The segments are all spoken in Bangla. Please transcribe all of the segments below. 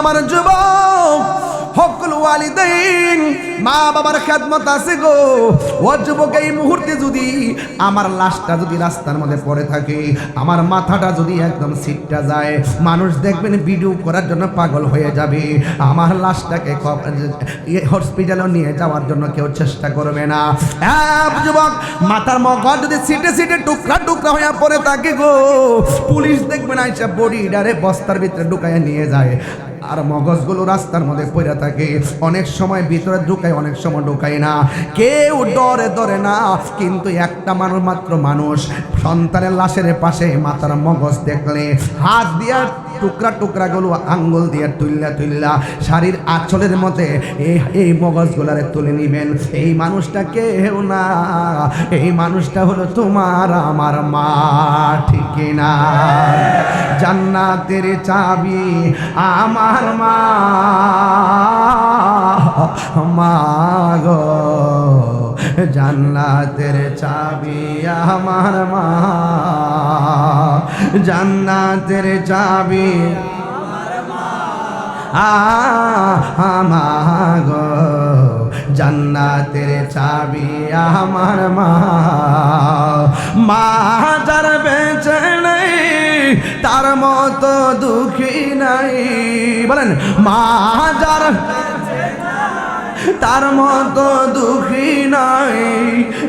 আমার যুবক, হকুল ওয়ালিদাইন, মা বাবার খেদমত আছে গো। ও যুবক, এই মুহূর্তে যদি আমার লাশটা যদি রাস্তার মধ্যে পড়ে থাকে, আমার মাথাটা যদি একদম সিটটা যায়, মানুষ দেখবেন ভিডিও করার জন্য পাগল হয়ে যাবে। আমার লাশটাকে হসপিটালে নিয়ে যাওয়ার জন্য কেউ চেষ্টা করবে না। যুবক, মাথার মগজ যদি সিটে সিটে টুকরা টুকরা হয়ে পড়ে থাকে গো, পুলিশ দেখবে না বডি ডারে বস্তার ভিতরে ঢুকাইয়া নিয়ে যায়। আর মগজগুলো রাস্তার মধ্যে পড়ে থাকে। অনেক সময় ভিতরে ঢুকায় অনেক সময় ঢুকায় না। কেউ ডরে ধরে না, কিন্তু একটা মানুষ মাত্র মানুষ। সন্তানের লাশের পাশে মাথার মগজ দেখলে, হাত দিয়া টুকরা টুকরা গুলো আঙ্গুল দিয়ে তুললা তুললা শাড়ির আঁচলের মধ্যে এই এই মগজগুলারে তুলে নিবেন। এই মানুষটা কেউ না, এই মানুষটা হলো তোমার আমার মা, ঠিক না জান্নাতের চাবি আমার মা মা গো জান্নাতের চাবি আমার মা। জান্নাতের চাবি আমাগো জান্নাতের চাবি আমার মা। মা যার বেঁচে তার মতো দুঃখী নাই। বলেন, মা যার তার মতো দুঃখী নাই,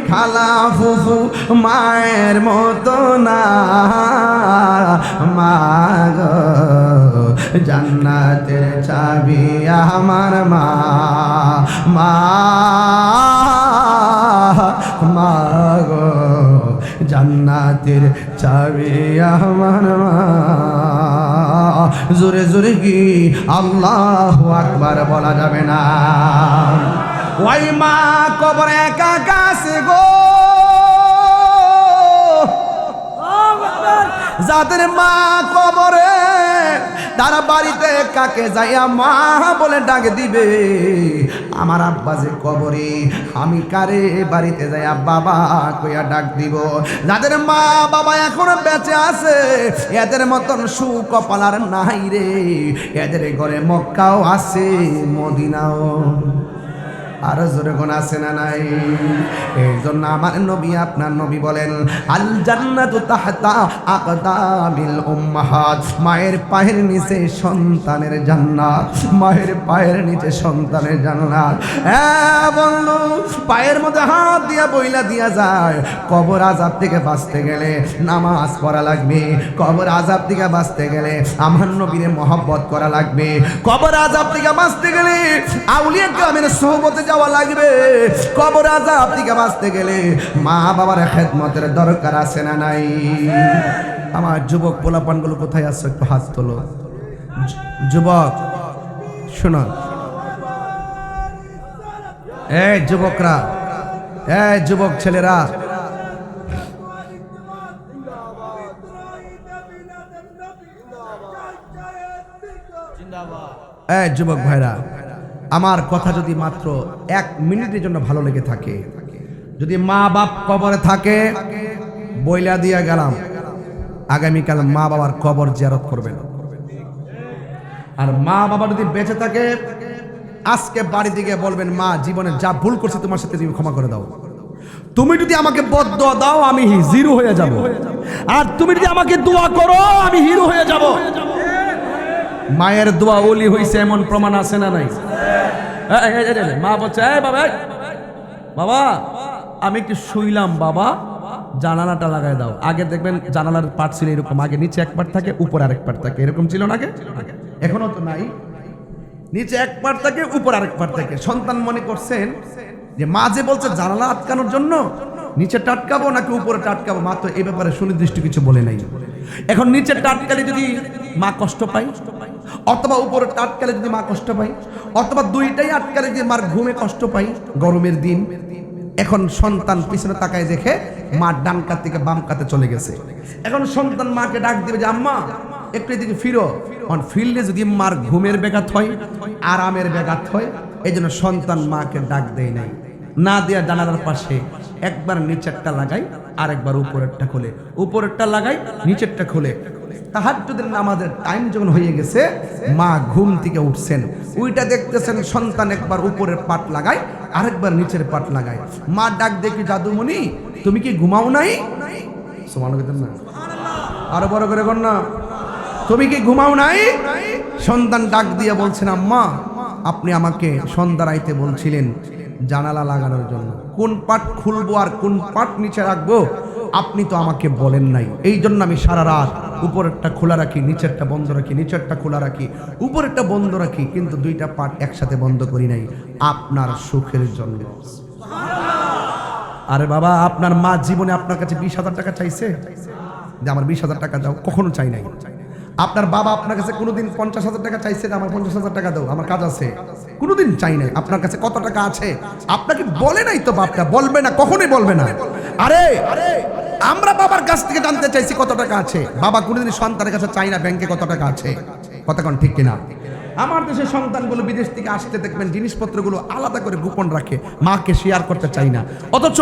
খালা ফুফু মায়ের মতো না। মা গো, জান্নাতের চাবি আমার মা মা মা। জান্নাতের চাবি আমার মা। জোরে জোরে কি? আল্লাহ আকবার বলা যাবে না। ওই মা কবর একা কাছে গো। যাদের মা কবরে তারা বাড়িতে কাকে যাইয়া মা বলে ডাক দিবে? আমার আব্বা যে কবরে আমি কারে বাড়িতে যাইয়া বাবা কইয়া ডাক দিব? যাদের মা বাবা এখনও বেঁচে আছে, এদের মতন সুকপালার নাই রে। এদের ঘরে মক্কাও আছে, মদিনাও। আরও জোরে কোন আছে না নাই? এই জন্য আমার নবী, আপনার নবী বলেন আল জান্নাতু তাহতা আকদামিল উম্মাহাত। মায়ের পায়ের নিচে সন্তানের জান্নাত, মায়ের পায়ের নিচে সন্তানের জান্নাত। হ্যাঁ বন্ধু, পায়ের মধ্যে হাত দিয়া বইলা দিয়া যায়। কবর আজাব থেকে বাঁচতে গেলে নামাজ পড়া লাগবে। কবর আজাব থেকে বাঁচতে গেলে আমার নবীরে মহব্বত করা লাগবে। কবর আজাব থেকে বাঁচতে গেলে আউলিয়া গ্রামের সহবতে যাওয়া লাগবে। কবর আজাব থেকে বাঁচতে গেলে মা বাবার খেদমতের দরকার আছে না নাই? আমার যুবক পোলাপানগুলো কোথায় আসছে একটু হাত তোলো। যুবক, শোনো। এই যুবকরা, এই যুবক ছেলেরা। এই যুবক ভাইরা আমার কথা যদি মাত্র এক মিনিটের জন্য ভালো লেগে থাকে, যদি মা বাপ কবরে থাকে, বইলা দিয়া গেলাম, আগামীকাল মা বাবার কবর জিয়ারত করবেন। আর মা বাবা যদি বেঁচে থাকে, আজকে বাড়ি দিকে বলবেন, মা, জীবনে যা ভুল করছে তোমার সাথে তুমি ক্ষমা করে দাও। তুমি যদি আমাকে বদ্ধ দাও, আমি জিরো হয়ে যাব। আর তুমি যদি আমাকে দোয়া করো, আমি হিরো হয়ে যাব। মায়ের দোয়া ওলি হইছে এমন প্রমাণ আছে না নাই? মা বলছে বাবা বাবা, আমি একটু শুইলাম, বাবা? জানালাটা লাগাই দাও। আগে দেখবেন জানালার পার্ট ছিল এরকম, আগে নিচে এক পাট থাকে, উপর আরেক পাট থাকে। এরকম ছিল না আগে? এখনও তো নাই। নিচে এক পাট থাকে, উপর আরেক পাট থাকে। সন্তান মনে করছেন যে মা যে বলছে জানালা আটকানোর জন্য, নিচে টাটকাবো নাকি উপরে টাটকাবো? মা তো এই ব্যাপারে সুনির্দিষ্ট কিছু বলে নাই। এখন নিচে টাটকালে যদি মা কষ্ট পায়? অথবা উপরে টাটকালে যদি মা কষ্ট পায়, অথবা দুইটাই আটকালে যদি মার ঘুমে কষ্ট পায়, গরমের দিন, এখন সন্তান পিছনে তাকায় দেখে মা ডান কাত থেকে বাম কাতে চলে গেছে। এখন সন্তান মাকে ডাক দিবে যে, আম্মা, একটু এদিকে ফিরো। কারণ ফিরলে যদি মার ঘুমের ব্যাঘাত হয়, আরামের ব্যাঘাত হয় এই জন্য সন্তান মাকে ডাক দেয় নাই। না দেয়া জানালার পাশে একবার নিচেরটা লাগাই আর একবার উপরেরটা খোলে। উপরেরটা লাগাই, নিচেরটা খোলে। তাহাজ্জুদের নামাজের টাইম যখন হয়ে গেছে, মা ঘুম থেকে উঠছেন। ওইটা দেখতেছেন, সন্তান একবার উপরের পাট লাগায়, আরেকবার নিচের পাট লাগায়। মা ডাক দেখি, জাদুমণি, তুমি কি ঘুমাও নাই? আরও বড় করে কর না। তুমি কি ঘুমাও নাই? সন্তান ডাক দিয়ে বলছেন, আম্মা, আপনি আমাকে সন্ধ্যা রাইতে বলছিলেন জানালা লাগানোর জন্য। কোন পাট খুলবো আর কোন পাট নিচে রাখব, আপনি তো আমাকে বলেন নাই। এই জন্য আমি সারা রাত উপরেরটা খোলা রাখি, নিচেরটা বন্ধ রাখি, নিচেরটা খোলা রাখি, উপরেরটা বন্ধ রাখি, কিন্তু দুইটা পাট একসাথে বন্ধ করি নাই। আপনার সুখের জন্য। আরে বাবা, আপনার মা জীবনে আপনার কাছে বিশ হাজার টাকা চাইছে? যে আমার বিশ হাজার টাকা দাও, কখনো চাই নাই। আপনার বাবা আপনার কাছে কোনোদিন পঞ্চাশ হাজার টাকা চাইছে যে আমার পঞ্চাশ হাজার টাকা দাও, আমার কাজ আছে। কোনোদিন চাই নাই। আপনার কাছে কত টাকা আছে? আপনাকে বলে নাই তো বাপটা, বলবে না, কখনোই বলবে না। আরে আরে আমরা বাবার কাছ থেকে জানতে চাইছি কত টাকা আছে। বাবা কোনোদিন সন্তানের কাছে চাই না ব্যাংকে কত টাকা আছে। কতক্ষণ ঠিক কিনা? আমার দেশের সন্তানগুলো বিদেশ থেকে আসতে দেখবেন, জিনিসপত্রগুলো আলাদা করে গোপন রাখে। মাকে শেয়ার করতে চাই না। অথচ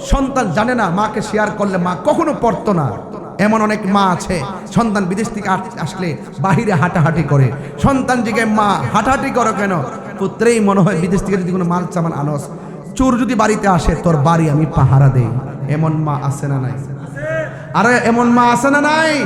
সন্তান জানে না, মাকে শেয়ার করলে মা কখনো পড়তো না। এমন অনেক মা আছে, সন্তান বিদেশ থেকে আস- আসলে বাহিরে হাঁটাহাঁটি করে। সন্তান জিগে, মা, হাঁটাহাঁটি করো কেন? পুত্রেই মনে হয় বিদেশ থেকে যদি কোনো মাল সামান আনস, চোর যদি বাড়িতে আসে, তোর বাড়ি আমি পাহারা দেই। এমন মা আছে না নাই? আরে, এমন মা আছে না নাই?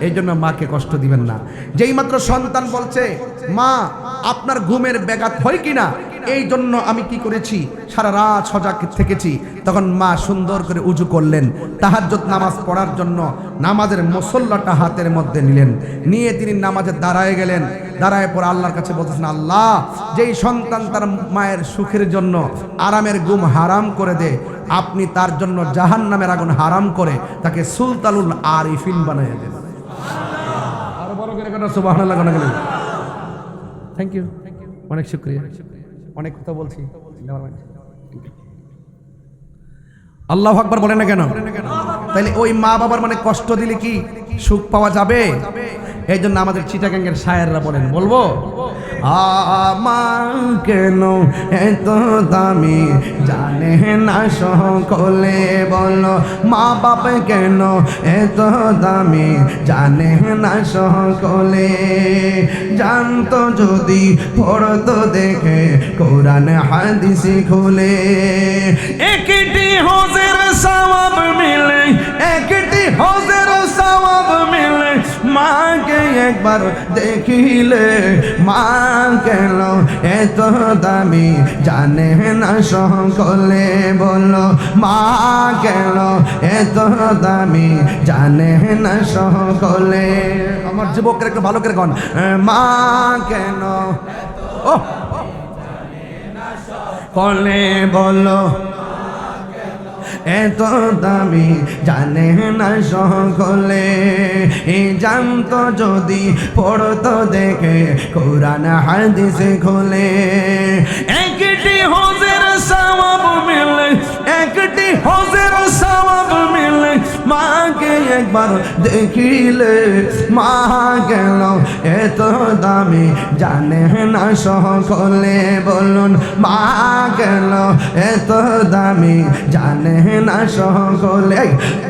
এই জন্য মাকে কষ্ট দিবেন না। যেই মাত্র সন্তান বলছে, মা, আপনার ঘুমের ব্যাঘাত হয় কিনা? এই জন্য আমি কি করেছি? সারা রাত সজাগ থেকেছি। তখন মা সুন্দর করে উজু করলেন। তাহাজ্জত নামাজ পড়ার জন্য নামাজের মুসল্লাটা হাতের মধ্যে নিলেন। নিয়ে তিনি নামাজে দাঁড়ায় গেলেন। দাঁড়ায় পর আল্লাহর কাছে বলতেছেন, আল্লাহ, যেই সন্তান তার মায়ের সুখের জন্য আরামের গুম হারাম করে দে, আপনি তার জন্য জাহান নামের আগুন হারাম করে তাকে সুলতানুল আরিফিন বানিয়ে দেন। আরও বড় করে কেন গেলেন থ্যাংক ইউ অনেক শুক্রিয়া। অনেক কথা বলছি। আল্লাহ আকবার বলে না কেন? তাহলে ওই মা বাবার মানে কষ্ট দিলে কি সুখ পাওয়া যাবে? এই জন্য আমাদের চিটাগাঙ্গের শায়েররা বলেন, বলব? আমার কেন এত দামি? জানে না সকলে বলো, মা বাপ কেন এত দামি? জানে না সকলে। জানতো যদি, পড়তো দেখে, কোরআন, হাদিসি খুলে। একটি হজের সওয়াব মিলে, একটি হজের সওয়াব মিলে। মাকে একবার দেখিলে, মা কেন এত দামি জানে না সকলে বলো মা কেন এত দামি জানে না সকলে। আমার যুবকের একটু ভালো করে কন মা কেন ও কলে বলো এত দামি জানে না সকলে। এ জানত যদি পড়তো দেখে, কোরআন হাদিস খোলে। একটি হজের সবাব মিলে, একটি হজের সবাব মিলে। মাকে একবার দেখিলে, মা গেল এত দামি, জানে না সকলে। বলুন, মা গেল এত দামি, জানে না সকলে।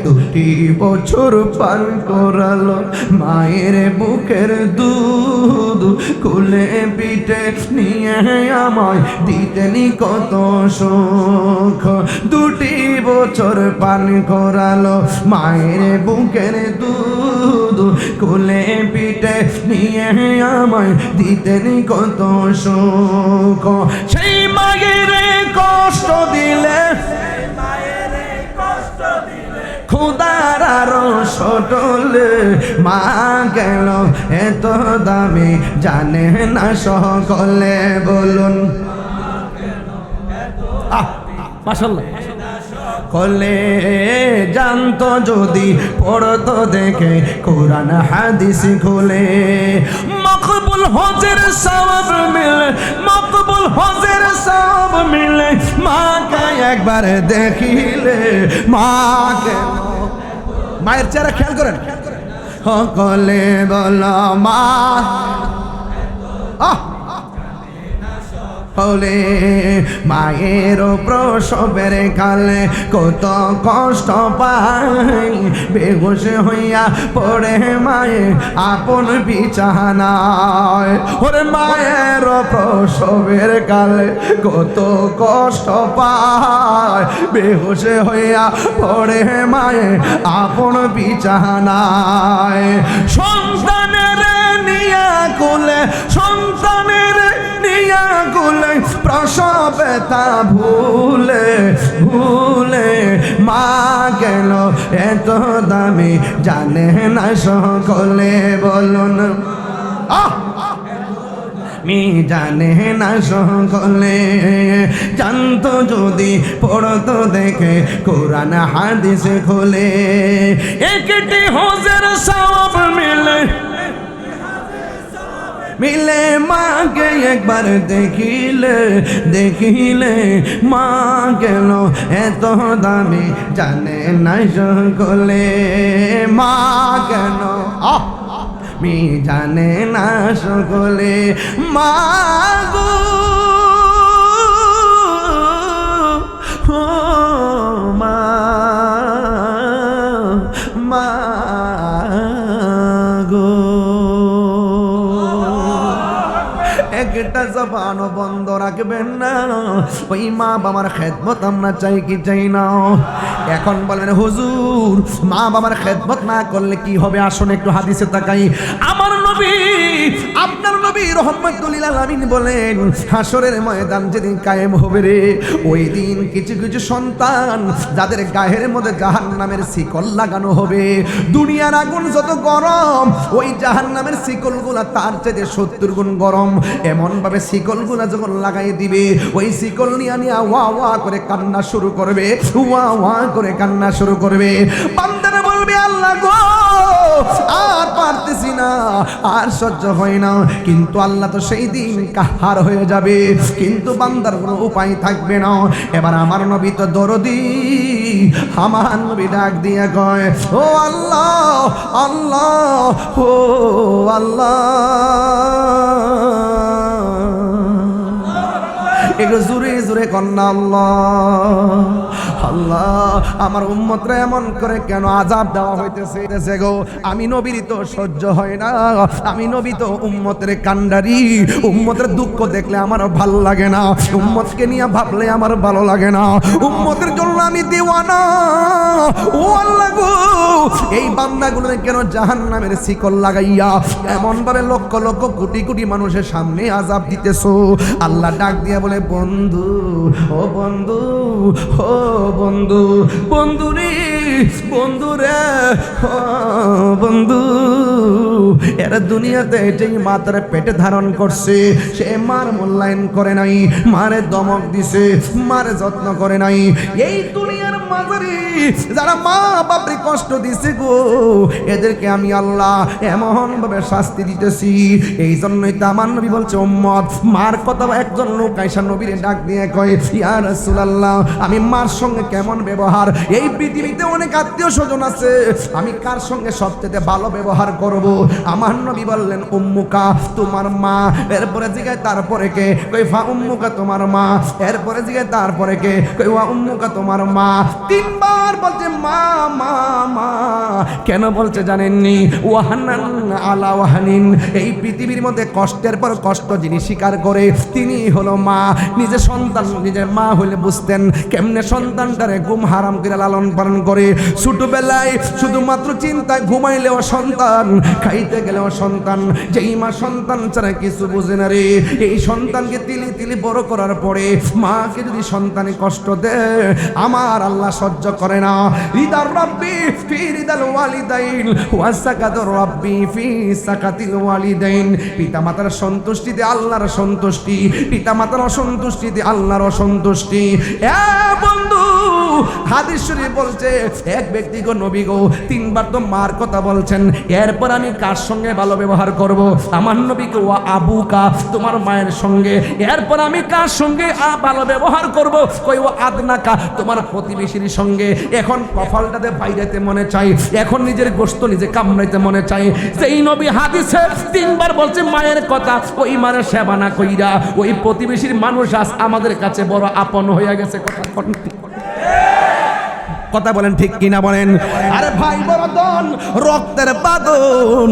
দুটি বছর পার করালো, মায়ের বুকের দুধ খুলে পিঠে নিয়ে আমায় দিতেনি কত সুখ দুটি বছর পান করালো মায়ের বুকের দুধ খুলে পিঠে নিয়ে আমায় দিতেনি কত সুখ। সেই মায়ের কষ্ট দিলে, খুদার সটলে। মা গেল এত দামি জানে না সকলে বলুন। আহ মাশাল্লাহ কলে জানতো যদি, পড়তো দেখে কোরআন হাদিস খুলে। মকবুল হজের সওয়াব মিলে, মকবুল হজের সব মিলে, মাকে একবার দেখিলে, মাকে মায়ের চেহারা খেয়াল করেন। সকলে বল মা। আহ! হলে মায়ের প্রসবের কালে কত কষ্ট পাই। বেহুশ হইয়া পড়ে মায়ে আপন বিছানায়। ওরে মায়ের প্রসবের কালে কত কষ্ট পায় বেহুশ হইয়া পড়ে মায়ে আপন বিছানায়। সন্তানের নিয়া কুলে, সন্তানের নিয়া কুলে প্রসবে তা ভুলে ভুলে। মা গেল এত দামি জানে না সকলে, বলুন। মি জানে না সকলে। জানতো যদি পড়তো দেখে, কোরআন হাদিস খোলে। একটি হোজের সব মিলে মাকে একবার দেখিলে দেখিলে মা কেন এত দামি জানে না সকলে? মা কেন? আহ! জানে না সকলে। মা গো! জবানও বন্ধ রাখবেন না। ওই মা বাবার খেদমত আমরা চাই কি চাই না। এখন বলেন, হুজুর, মা বাবার খেদমত না করলে কি হবে? আসুন একটু হাদিসে তাকাই। আমার নবী। আপনার নবী আলামিন বলেন হাসরের ময়দান যেদিন কায়েম হবে রে, ওই দিন কিছু কিছু সন্তান যাদের মধ্যে জাহান নামের শিকল লাগানো হবে। দুনিয়ার আগুন যত গরম, ওই জাহান নামের শিকলগুলা তার চেয়ে সত্তর গুণ গরম। এমন ভাবে শিকলগুলা যখন লাগাই দিবে, ওই শিকল নিয়ে নিয়ে ওয়া ওয়া করে কান্না শুরু করবে, ওয়া ওয়া করে কান্না শুরু করবে। বান্দারা বলবে, আল্লাহ গো! আর পারতেছি না, আর সহ্য হয় না। কিন্তু আল্লাহ তো সেই দিন কাহার হয়ে যাবে। কিন্তু বান্দার কোনো উপায় থাকবে না। এবার আমার নবী তো দরদি, আমার নবী ডাক দিয়ে কয়, ও আল্লাহ আল্লাহ, ও আল্লাহ। একটু জোরে জোরে কন্যা আল্লাহ। আল্লাহ, আমার উম্মতরা এমন করে কেন আজাব দেওয়া হইতেছে? গো, আমি নবীর তো সহ্য হয় না। আমি নবী তো উম্মতের কান্ডারি উম্মতের দুঃখ দেখলে আমার ভালো লাগে না। উম্মতকে নিয়ে ভাবলে আমার ভালো লাগে না। উম্মতের জন্য আমি দেওয়ানা। ও আল্লাহ গো, এই বান্দাগুলো কেন জাহান্নামের শিকল লাগাইয়া এমন ভাবে লক্ষ লক্ষ কোটি কোটি মানুষের সামনে আজাব দিতেছো? আল্লাহ ডাক দিয়া বলে, বন্ধু, ও বন্ধু, ও বন্ধু বন্ধু রে। বন্ধু রে। ও বন্ধু। এরা দুনিয়াতে যেই মাতার পেটে ধারণ করছে, সে মার মূল্যায়ন করে নাই, মারে দমক দিছে, মারে যত্ন করে নাই। এই দুনিয়ার মাঝারি যারা মা বাপরে কষ্ট দিছে গো, এদেরকে আমি আল্লাহ এমন ভাবে শাস্তি দিতেছি। এই জন্যই তো আমার নবী বলছে, উম্মত, মার কথা একজন লোক আইসা নবীরে ডাক দিয়ে কয়, ইয়া রাসূলুল্লাহ, আমি মার সঙ্গে কেমন ব্যবহার? এই পৃথিবীতে অনেক আত্মীয় স্বজন আছে। আমি কার সঙ্গে সবচেয়ে ভালো ব্যবহার করব? আমার নবী বললেন, উম্মুকা, তোমার মা। এরপরে জিগায়, তারপরে কে? কই ফা উম্মুকা, তোমার মা। এরপরে জিগায়, তারপরে কে? কই ওয়া উম্মুকা, তোমার মা। তিনবার বলছে, মা মা মা। কেন বলছে জানেননি? ওয়াহানান আলা ওয়াহানিন। এই পৃথিবীর মধ্যে কষ্টের পর কষ্ট যিনি স্বীকার করে, তিনি হলো মা। নিজের সন্তান, নিজের মা হলে বুঝতেন কেমনে সন্তানটারে ঘুম হারাম করে লালন পালন করে। ছোটবেলায় শুধুমাত্র চিন্তা ঘুমাইলেও সন্তান খাইতে গেলেও সন্তান যেই মা সন্তান ছাড়া কিছু বুঝে না রে। এই সন্তানকে তিলি তিলি বড় করার পরে মাকে যদি সন্তানে কষ্ট দেয় আমার আল্লাহ সহ্য করে না। রিদার রব্বি ফি রিদাল ওয়ালিদাইন ওয়াসাকাতুর রব্বি ফি সাকাতিল ওয়ালিদাইন। পিতা মাতার সন্তুষ্টিতে আল্লাহর সন্তুষ্টি পিতা মাতার অসন্তুষ্টিতে আল্লাহর অসন্তুষ্টি। এ বন্ধু হাদিস বলছে, এক ব্যক্তি গো নবী গো, তিনবার তো মার কথা বলছেন, এরপর আমি কার সঙ্গে ভালো ব্যবহার করব? আমার ও আবুকা তোমার মায়ের সঙ্গে। এরপর আমি কার সঙ্গে আ ভালো ব্যবহার করব? কই ও তোমার প্রতিবেশীর সঙ্গে। এখন বাইরেতে মনে চাই, এখন নিজের গোস্ত নিজে কামড়াইতে মনে চাই। সেই নবী হাদিসে তিনবার বলছে, মায়ের কথা, ওই মায়ের সেবা না কইরা, ওই প্রতিবেশীর মানুষ আজ আমাদের কাছে বড় আপন হয়ে গেছে। কথা কথা বলেন ঠিক কিনা বলেন? আরে ভাই বরদন রক্তের বাদন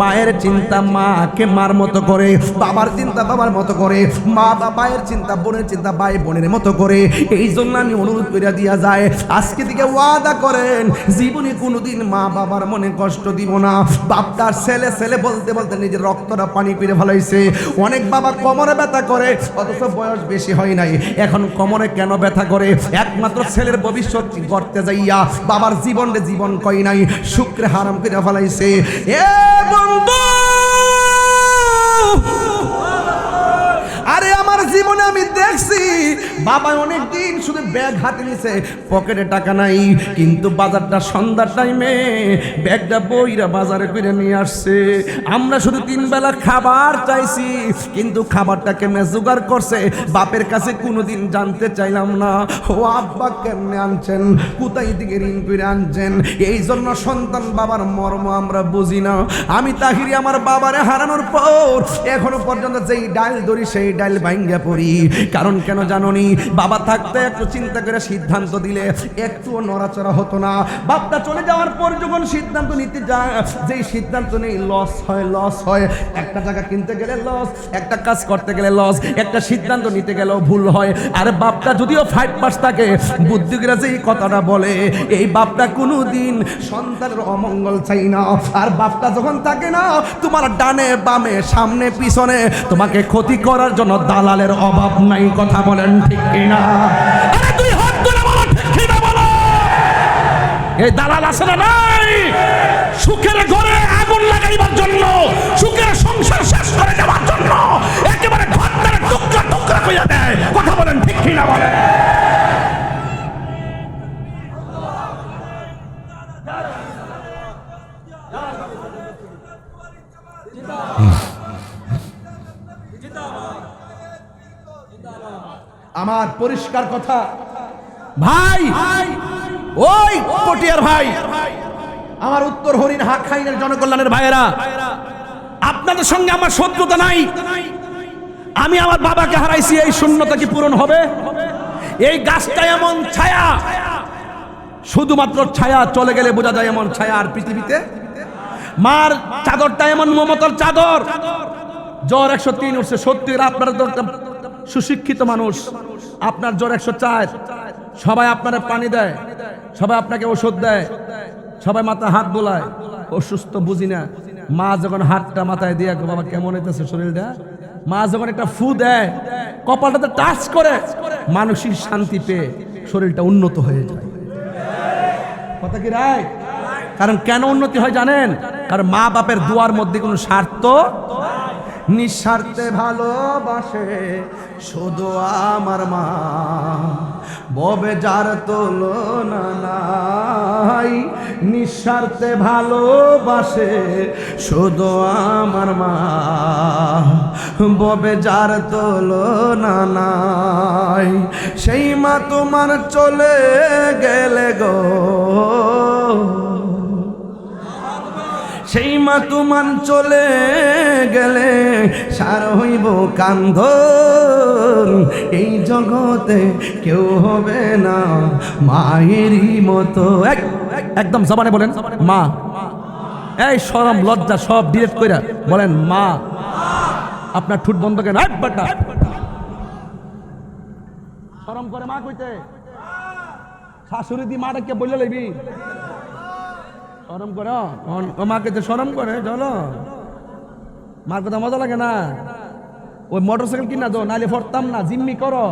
মায়ের চিন্তা মাকে মার মতো করে, বাবার চিন্তা বাবার মতো করে, মা বাবায়ের চিন্তা, বোনের চিন্তা, ভাই বোনের মতো করে। এই জন্য আমি অনুরোধ করে দিয়া যায়, আজকে থেকে ওয়াদা করেন, জীবনে কোনোদিন মা বাবার মনে কষ্ট দিব না। বাপটার ছেলে ছেলে বলতে বলতে নিজের রক্তটা পানি করে ফেলাইছে। অনেক বাবা কোমরে ব্যথা করে, অথচ বয়স বেশি হয় নাই। এখন কোমরে কেন ব্যথা করে? একমাত্র ছেলের ভবিষ্যৎ গড়তে যাইয়া বাবার জীবনে জীবন কই নাই শুক্রে হারাম করে ফেলাইছে। এ বন্ধু! আরে জীবনে আমি দেখছি। বাবা অনেক দিন শুধু ব্যাগ হাতে নিছে, পকেটে টাকা নাই, কিন্তু বাজারটা সন্ধ্যার টাইমে ব্যাগটা বইরা বাজারে করে নিয়ে আসছে। আমরা শুধু তিন বেলা খাবার চাইছি, কিন্তু খাবারটা কেমনে জোগাড় করছে, বাপের কাছে কোনোদিন জানতে চাইলাম না। ও আব্বা কেমনে আনছেন, কোথায় দিকে ঋণ করে আনছেন? এই জন্য সন্তান বাবার মর্ম আমরা বুঝি না। আমি তাহিরি আমার বাবারে হারানোর পর, এখনও পর্যন্ত যেই ডাল ধরি, সেই ডাল ভাঙ্গা পড়ি। কারণ কেন জাননি? বাবা থাকতে একটু চিন্তা করে সিদ্ধান্ত দিলে। একটুও নড়াচড়া হতো না। বাপটা চলে যাওয়ার পর যখন সিদ্ধান্ত নিতে যায়, যেই সিদ্ধান্ত নেই লস হয় লস হয়। একটা জায়গা কিনতে গেলে লস একটা কাজ করতে গেলে লস একটা সিদ্ধান্ত নিতে গেলেও ভুল হয়। আর বাপটা যদিও ফাইভ পাস থাকে বুদ্ধিরা যে কথাটা বলে, এই বাপটা কোনো দিন সন্তানের অমঙ্গল চাই না। আর বাপটা যখন থাকে না, তোমার ডানে বামে, সামনে, পিছনে, তোমাকে ক্ষতি করার জন্য দালালের অভাব নাই কথা বলেন ঠিক কিনা? এই দালাল না নাই? সুখের পরিষ্কার কথা। ভাই ওই পটিয়ার ভাই। আমার উত্তর হরিণ হাক খাইনের জনকল্যাণের ভাইয়েরা আপনাদের সঙ্গে আমার শত্রুতা নাই। আমি আমার বাবাকে হারাইছি এই শূন্যতা কি পূরণ হবে? এই গাছটা এমন ছায়া শুধুমাত্র ছায়া চলে গেলে বোঝা যায় এমন ছায়া আর পৃথিবীতে। মার চাদরটা এমন মমতার চাদর জ্বর একশো তিন উঠছে সত্যি আপনারা তো সুশিক্ষিত মানুষ। আপনার জ্বর একশো চার। সবাই আপনার পানি দেয়। সবাই আপনাকে ওষুধ দেয়। সবাই মাথায় হাত বোলায়। অসুস্থ বুঝি না। মা যখন হাতটা মাথায় দিয়ে বাবা, কেমন হইতেছে শরীরটা? মা যখন একটা ফু দেয়, কপালটাতে টাচ করে, মানসিক শান্তি পেয়ে শরীরটা উন্নত হয়ে যায়। কথা কি রায়? কারণ কেন উন্নতি হয় জানেন? কারণ মা বাপের দুয়ার মধ্যে কোনো স্বার্থ নিঃস্বার্থে ভালোবাসে শুধু আমার মা। ববে যার তুলনা নাই, নিঃস্বার্থে ভালোবাসে শুধু আমার মা। ববে যার তুলনা নাই, সেই মা তোমার চলে গেলে গো। সেই মা তুমান চলে গেলে, সার হইব কান্ধ এই জগতে কেউ হবে না মায়েরই মতো। এক- একদম জবানে বলেন, মা। এই সরম লজ্জা সব ডিলেট কইরা বলেন, মা। আপনার ঠুট বন্ধ কেন? বাটা। সরম করে মা কইতে। শাশুড়ি দি মাটাকে বললে লইবি। সরম করো? ও মাকে তো সরম করে, চলো। মার কথা মজা লাগে না? ওই মোটর সাইকেল কিনা দো নাইলে ফরতাম না, জিম্মি করো।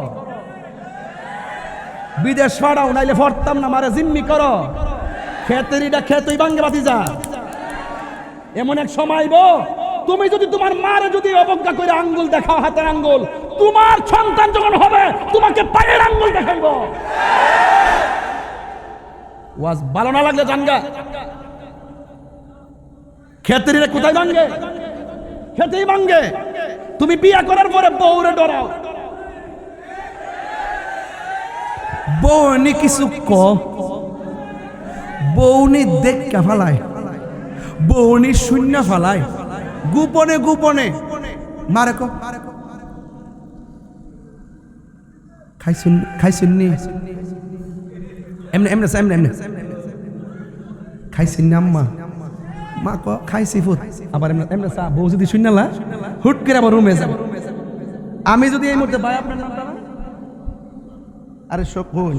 বিদেশ ফাড়াও নাইলে ফরতাম না, মারে জিম্মি করো। খেতেরিটা খেতই বাঙ্গে বাতি যা। এমন এক সময় গো তুমি যদি তোমার মারে যদি অবজ্ঞা করে আঙ্গুল দেখাও, হাতের আঙ্গুল, তোমার সন্তান যখন হবে, তোমাকে পায়ের আঙ্গুল দেখাইব। ওয়াজ ভালো না লাগলে জানগা। ক্ষেত্রীরা কোথায় ভাঙ্গে? খেতেই ভাঙ্গে। তুমি বিয়ে করার পরে বউরে ডরাও। বউনি কিছু ক। বউনি দেখা ফালায়। বউনি শূন্য ফালায়। গোপনে গোপনে। মারে ক। খাইছুন খাইছুন নি? এমনে এমনে এমনে এমনে। না আম্মা? মা ক খাইছি ফুট আবার এমনে চা, বউ যদি শুননালা হুট করে আবার রুমে যাবে আমি যদি এই মুহূর্তে ভাই আপনার নামটা আরে শোক বোন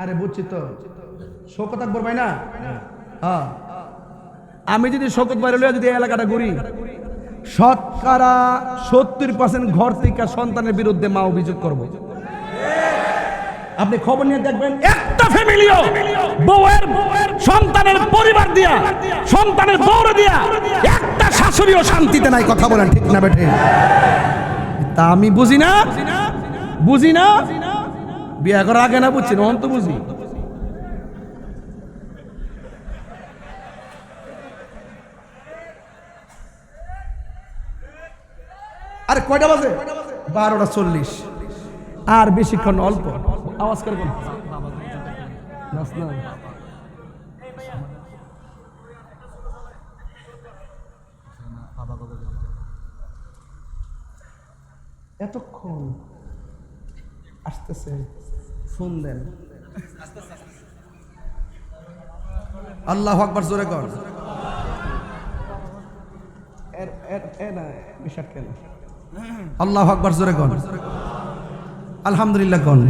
আরে বুঝছি তো। শোকত আকবর ভাই না? হ্যাঁ। আমি যদি শোকত বাইরে যদি এলাকাটা ঘুরি, শতকরা সত্তর পার্সেন্ট ঘর থেকে সন্তানের বিরুদ্ধে মা অভিযোগ করব। আপনি খবর নিয়ে দেখবেন একটা ফ্যামিলিও বউয়ের সন্তানের পরিবার দিয়া সন্তানের বউরে দিয়া একটা শাশুড়িও শান্তিতে নাই কথা বলেন ঠিক না বেঠে? তা আমি বুঝি না? বুঝি না? বিয়ে করার আগে না বুঝছি অন্ত বুঝি। আরে কয়টা বাজে? বারোটা চল্লিশ। আর বেশিক্ষণ অল্প। আওয়াজ করে কোন নাচ না। এতক্ষণ আসতেছে, ফোন দেন। আল্লাহ আকবর, জোরে কর। আল্লাহ আকবর, জোরে কর। আলহামদুলিল্লাহ কন